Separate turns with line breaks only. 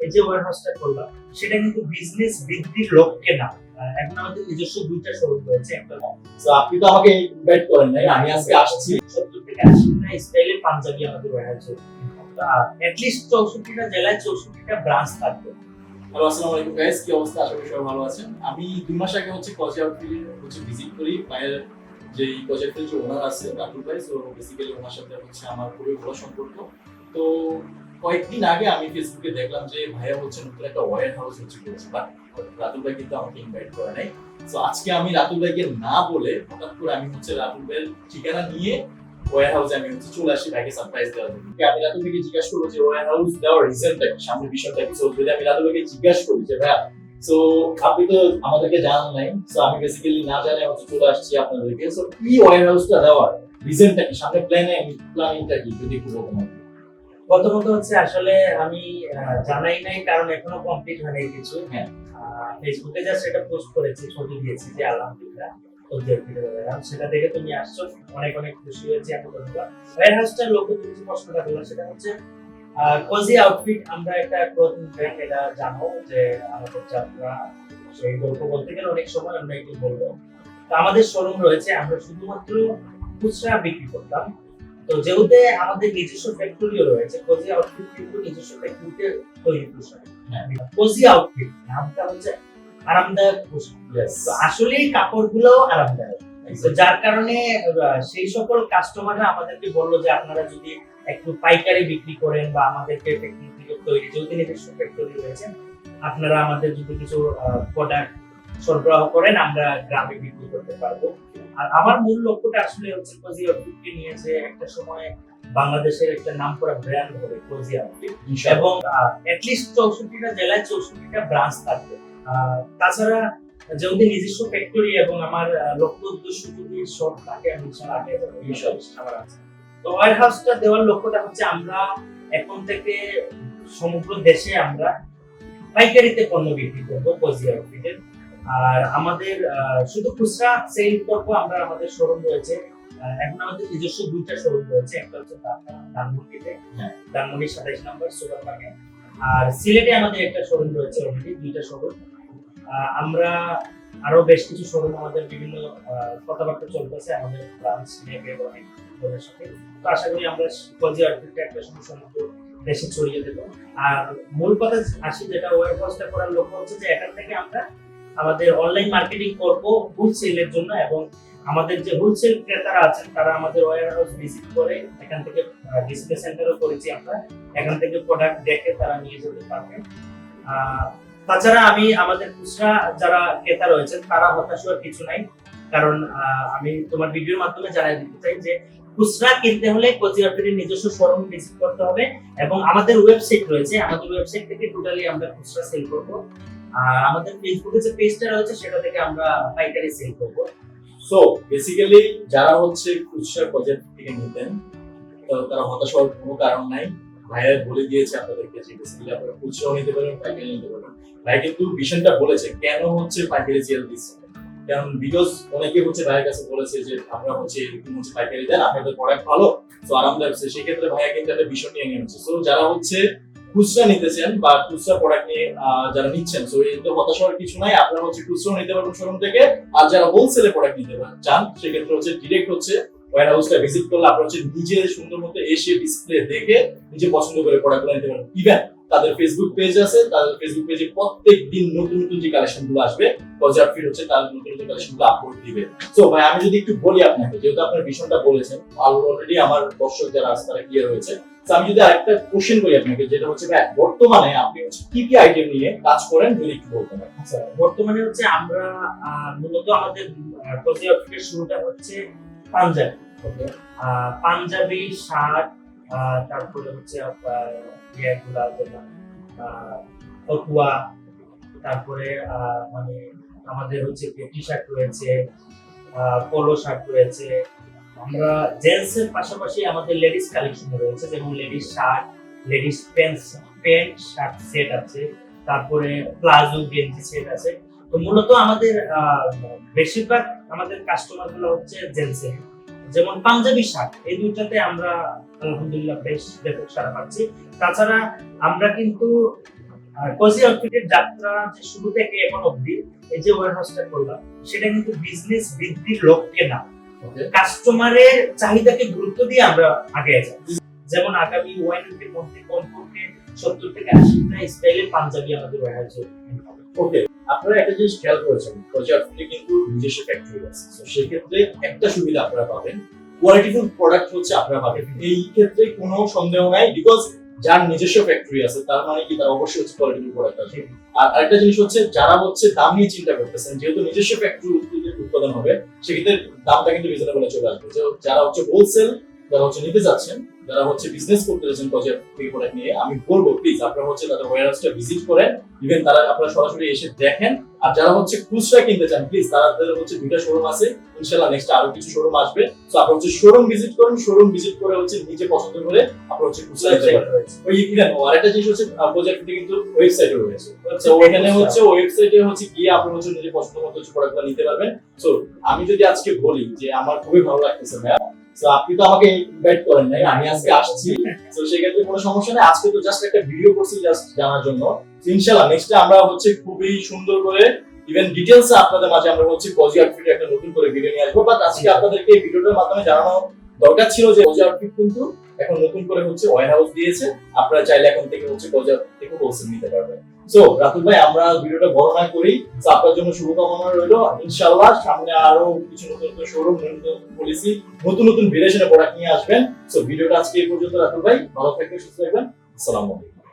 এই যে ওয়ার হাউসটা করলাম সেটা কিন্তু বিজনেস বৃদ্ধির লক্ষ্যে না। এখন আমাদের নিজস্ব দুইটা শোরুম রয়েছে একটা
তো আপনি তো আমাকে ইনভাইট করেন নাই আমি আজকে আসছি।
সত্তর থেকে আশিটা স্টাইলে পাঞ্জাবি আমাদের ওয়ারহাউসে অ্যাটলিস্ট চৌষট্টিটা জেলায় চৌষট্টিটা ব্রাঞ্চ থাকবে।
হ্যালো আসসালামু আলাইকুম গাইস কি অবস্থা? আশা করি সবাই ভালো আছেন। আমি দুই মাস আগে হচ্ছে কজে আউটফিট হচ্ছে ভিজিট করি। ভাইয়ের যে আউটফিট যে ওনার আছে রাতুল ভাই সো বেসিক্যালি ওনার সাথে হচ্ছে আমার খুবই ভালো সম্পর্ক। তো কয়েকদিন আগে আমি ফেসবুকে দেখলাম যে ভাইয়া হচ্ছে নতুন একটা ওয়ার হাউস হচ্ছে রাতুল ভাই কিন্তু আমাকে ইনভাইট করে নাই। তো আজকে আমি রাতুল ভাইকে না বলে হঠাৎ করে আমি হচ্ছে রাতুল ভাইয়ের ঠিকানা নিয়ে ওয়ার হাউসে আমি হচ্ছে চলে আসি ভাইকে সারপ্রাইজ দেওয়ার জন্য। আমি রাতুল ভাইকে জিজ্ঞাসা করব যে ওয়ার হাউস দেওয়ার রিজনটা কি? সামনে বিষয়টা কি? যদি আমি রাতুল ভাইকে জিজ্ঞাসা করি যে ভাইয়া আপনি তো আমাদেরকে জানান নাই সো আমি বেসিক্যালি না জানে হচ্ছে চলে আসছি আপনাদেরকে। সো কি ওয়ার হাউসটা দেওয়ার? রিজনটা কি? সামনে প্ল্যানে প্ল্যানিংটা কি? যদি একটু আমাকে।
প্রথমত হচ্ছে আসলে আমি জানাই নাই কারণ এখনও কমপ্লিট হয়নি কিছু
হ্যাঁ।
আহ, ফেসবুকে জাস্ট সেটা পোস্ট করেছি ছবি দিয়েছি যে আলহামদুলিল্লাহ। সেটা দেখে তুমি আসছো অনেক অনেক খুশি হয়েছি এত ধন্যবাদ ওয়ার হাউসটার লোক তুমি যে প্রশ্নটা করলে সেটা হচ্ছে কোজি আউটফিট আমরা একটা ক্লোথিং ব্র্যান্ড এটা জানো যে আমাদের যাত্রা সেই গল্প বলতে গেলে অনেক সময় আমরা একটু বলব তো আমাদের শোরুম রয়েছে আমরা শুধুমাত্র খুচরা বিক্রি করতাম তো যেহেতু আমাদের নিজস্ব ফ্যাক্টরিও রয়েছে কোজি আউটফিট কিন্তু নিজস্ব ফ্যাক্টরিতে তৈরি পোশাক। কোজি আউটফিট নামটা হচ্ছে আরামদায়ক পোশাক। তো আসলেই কাপড়গুলো আরামদায়ক। তো যার কারণে সেই সকল কাস্টমাররা আমাদেরকে বলল যে আপনারা যদি একটু পাইকারি বিক্রি করেন বা আমাদেরকে ফ্যাক্টরি থেকে তৈরি যেহেতু নিজস্ব ফ্যাক্টরি রয়েছে আপনারা আমাদের যদি কিছু প্রোডাক্ট সরবরাহ করেন আমরা গ্রামে বিক্রি করতে পারব। আর আমার মূল লক্ষ্যটা আসলে হচ্ছে কোজি আউটফিটকে নিয়ে যে একটা সময় বাংলাদেশের একটা নাম করা ব্র্যান্ড হবে কোজি আউটফিট এবং অ্যাটলিস্ট চৌষট্টিটা জেলায় চৌষট্টিটা ব্রাঞ্চ থাকবে। তাছাড়া যেহেতু নিজস্ব ফ্যাক্টরি এবং আমার লক্ষ্য উদ্দেশ্য যদি সব থাকে আমি আগে আমার আছে। তো ওয়ার হাউসটা দেওয়ার লক্ষ্যটা হচ্ছে আমরা এখন থেকে সমগ্র দেশে আমরা পাইকারিতে পণ্য বিক্রি করব কোজি আউটফিটের আর আমাদের শুধু খুচরা সেল করব আমরা আমাদের শোরুম রয়েছে। এখন আমাদের নিজস্ব দুইটা শোরুম রয়েছে। একটা হচ্ছে ধানমন্ডিতে
হ্যাঁ।
ধানমন্ডি সাতাইশ নম্বর সুগার বাগে আর সিলেটে আমাদের একটা শোরুম রয়েছে অলরেডি দুইটা শোরুম আমরা আরও বেশ কিছু শোরুম আমাদের বিভিন্ন কথাবার্তা চলতেছে আমাদের ব্রাঞ্চ নেবে অনেক লোকের সাথে। তো আশা করি আমরা কজি আর্টিটা একটা সময় সমগ্র দেশে ছড়িয়ে দেবো। আর মূল কথা আসি যেটা ওয়ার হাউসটা করার লক্ষ্য হচ্ছে যে এখান থেকে আমরা আমাদের অনলাইন মার্কেটিং করব হোলসেলের জন্য এবং আমাদের যে হোলসেল ক্রেতারা আছেন তারা আমাদের ওয়ার হাউস ভিজিট করে এখান থেকে ডিসপ্লে সেন্টারও করেছি আমরা। এখান থেকে প্রোডাক্ট দেখে তারা নিয়ে যেতে পারবেন আহ, তাছাড়া আমি আমাদের খুচরা যারা ক্রেতা রয়েছেন তারা হতাশ হওয়ার কিছু নাই। কারণ আমি তোমার ভিডিওর মাধ্যমে জানাই দিতে চাই যে খুচরা কিনতে হলে কোচিয়ারটির নিজস্ব শোরুম ভিজিট করতে হবে এবং আমাদের ওয়েবসাইট রয়েছে। আমাদের ওয়েবসাইট থেকে টোটালি আমরা খুচরা সেল করব। আর আমাদের ফেসবুকে যে পেজটা রয়েছে, সেটা থেকে আমরা পাইকারি সেল করব।
সো বেসিক্যালি যারা হচ্ছে খুচরা প্রজেক্ট থেকে নিতেন তারা হতাশ হওয়ার কোনো কারণ নাই। ভাইয়া বলে দিয়েছে আপনাদেরকে যে বেসিক্যালি আপনারা খুচরাও নিতে পারেন পাইকারি নিতে পারেন। ভাই কিন্তু বিষয়টা বলেছে, কেন হচ্ছে পাইকারি সেল দিচ্ছে? কারণ বিকজ অনেকে হচ্ছে ভাইয়ের কাছে বলেছে যে, আপনারা হচ্ছে এরকম হচ্ছে পাইকারি দেন, আপনাদের প্রোডাক্ট ভালো, তো আরামদায়ক। সেক্ষেত্রে ভাইয়া কিন্তু একটা বিষয় নিয়ে নিয়েছে। সো যারা হচ্ছে খুচরা নিতেছেন বা খুচরা প্রোডাক্ট নিয়ে যারা নিচ্ছেন। সো এই তো হতাশ হওয়ার কিছু নাই। আপনারা হচ্ছে খুচরাও নিতে পারবেন শোরুম থেকে। আর যারা হোলসেলে প্রোডাক্ট নিতে চান, সেক্ষেত্রে হচ্ছে ডিরেক্ট হচ্ছে ওয়ার হাউসটা ভিজিট করলে আপনারা হচ্ছে নিজে সুন্দর মতো এসে ডিসপ্লে দেখে নিজে পছন্দ করে প্রোডাক্টগুলো নিতে পারেন ইভেন তাদের ফেসবুক পেজ আছে, তাদের ফেসবুক পেজে প্রত্যেক দিন নতুন নতুন যে কালেকশনগুলো আসবে বাজার ফিট হচ্ছে তার নতুন নতুন কালেকশনগুলো আপলোড দিবে। তো ভাই, আমি যদি একটু বলি আপনাকে, যেহেতু আপনার ভীষণটা বলেছেন অলরেডি আমার দর্শক যারা আছে, তারা ক্লিয়ার হয়েছে। আমি যদি আরেকটা কোশ্চেন করি আপনাকে যেটা হচ্ছে বর্তমানে আপনি হচ্ছে কি কি আইটেম নিয়ে কাজ করেন যদি একটু বলতেন
আচ্ছা বর্তমানে হচ্ছে আমরা মূলত আমাদের আউটফিটের শুরুটা হচ্ছে পাঞ্জাবি। পাঞ্জাবি শার্ট তারপরে হচ্ছে আপনার ইয়েগুলা যেমন আহ, তারপরে মানে আমাদের হচ্ছে টি শার্ট রয়েছে পোলো শার্ট রয়েছে আমরা জেন্টস এর পাশাপাশি আমাদের লেডিস কালেকশন রয়েছে, যেমন ladies shirt ladies pant pant shirt set আছে, তারপরে প্লাজো গেঞ্জি সেট আছে। তো মূলত আমাদের বেশিরভাগ আমাদের কাস্টমারগুলো হচ্ছে জেন্টসের যেমন পাঞ্জাবি শার্ট এই দুইটাতে আমরা আলহামদুলিল্লাহ বেশ ব্যাপক সারা পাচ্ছি। তাছাড়া আমরা কিন্তু কোজি আউটফিটের যাত্রা যে শুরু থেকে এখন অবধি, এই যে ওয়ারহাউসটা করলাম, সেটা কিন্তু বিজনেস বৃদ্ধির লক্ষ্যে না। কাস্টমারের চাহিদাকে গুরুত্ব দিয়ে আমরা আগে যাই যেমন আগামী ওয়ান উইকের মধ্যে কমপক্ষে সত্তর থেকে আশিটা স্টাইলের পাঞ্জাবি আমাদের ওয়ারহাউসে
ওকে আপনারা একটা জিনিস খেয়াল করেছেন কিন্তু নিজস্ব ফ্যাক্টরি আছে। তো সেক্ষেত্রে একটা সুবিধা আপনারা পাবেন। কোয়ালিটিফুল প্রোডাক্ট হচ্ছে আপনারা পাবেন। এই ক্ষেত্রে কোনো সন্দেহ নাই বিকজ যার নিজস্ব ফ্যাক্টরি আছে, তার মানে কি? তার অবশ্যই হচ্ছে কোয়ালিটিফুল প্রোডাক্ট আছে। আর আরেকটা জিনিস হচ্ছে, যারা হচ্ছে দাম নিয়ে চিন্তা করতেছেন, যেহেতু নিজস্ব ফ্যাক্টরি উৎপাদন হবে, সেক্ষেত্রে দামটা কিন্তু রিজনেবল চলে আসবে। যারা হচ্ছে হোলসেল যারা হচ্ছে নিতে যাচ্ছেন, যারা হচ্ছে বিজনেস করতে যাচ্ছেন প্রজেক্ট থেকে প্রোডাক্ট নিয়ে, আমি বলব প্লিজ আপনারা হচ্ছে তাদের ওয়ারহাউসটা ভিজিট করেন ইভেন তারা আপনারা সরাসরি এসে দেখেন আর যারা হচ্ছে খুচরা কিনতে চান প্লিজ তাদের হচ্ছে দুইটা শোরুম আছে। ইনশাল্লাহ নেক্সট আরও কিছু শোরুম আসবে। তো আপনারা হচ্ছে শোরুম ভিজিট করেন শোরুম ভিজিট করে হচ্ছে নিজে পছন্দ করে আপনারা হচ্ছে খুচরা ওই ইভেন ও আরেকটা জিনিস হচ্ছে প্রজেক্টটি কিন্তু ওয়েবসাইটে রয়েছে। তো ওইখানে হচ্ছে ওয়েবসাইটে হচ্ছে গিয়ে আপনি হচ্ছে নিজে পছন্দ মতো হচ্ছে প্রোডাক্টটা নিতে পারবেন। সো আমি যদি আজকে বলি যে আমার খুবই ভালো লাগতেছে ভাইয়া আপনি তো আমাকে ইনভাইট করেন নাই আমি আজকে আসছি। তো সেক্ষেত্রে কোনো সমস্যা নেই। আজকে তো জাস্ট একটা ভিডিও করছি জাস্ট জানার জন্য। ইনশাআল্লাহ নেক্সট আমরা হচ্ছে খুবই সুন্দর করে ইভেন ডিটেলস আপনাদের মাঝে আমরা হচ্ছে পজি আউটফিট একটা নতুন করে ভিডিও নিয়ে আসব। বাট আজকে আপনাদেরকে এই ভিডিওটার মাধ্যমে জানানো দরকার ছিল যে পজি আউটফিট কিন্তু এখন নতুন করে হচ্ছে ওয়ার হাউস দিয়েছে। আপনারা চাইলে এখন থেকে হচ্ছে পজি আউটফিট থেকে হোলসেল নিতে পারবেন। সো রাতুল ভাই, আমরা ভিডিওটা বড় না করি। তো আপনার জন্য শুভকামনা রইল। ইনশাআল্লাহ, সামনে আরও কিছু নতুন নতুন শোরুম নতুন নতুন পলিসি নতুন নতুন ভেরিয়েশনের প্রোডাক্ট নিয়ে আসবেন। সো ভিডিওটা আজকে এই পর্যন্ত রাতুল ভাই, ভালো থাকবেন, সুস্থ থাকবেন। আসসালামু আলাইকুম।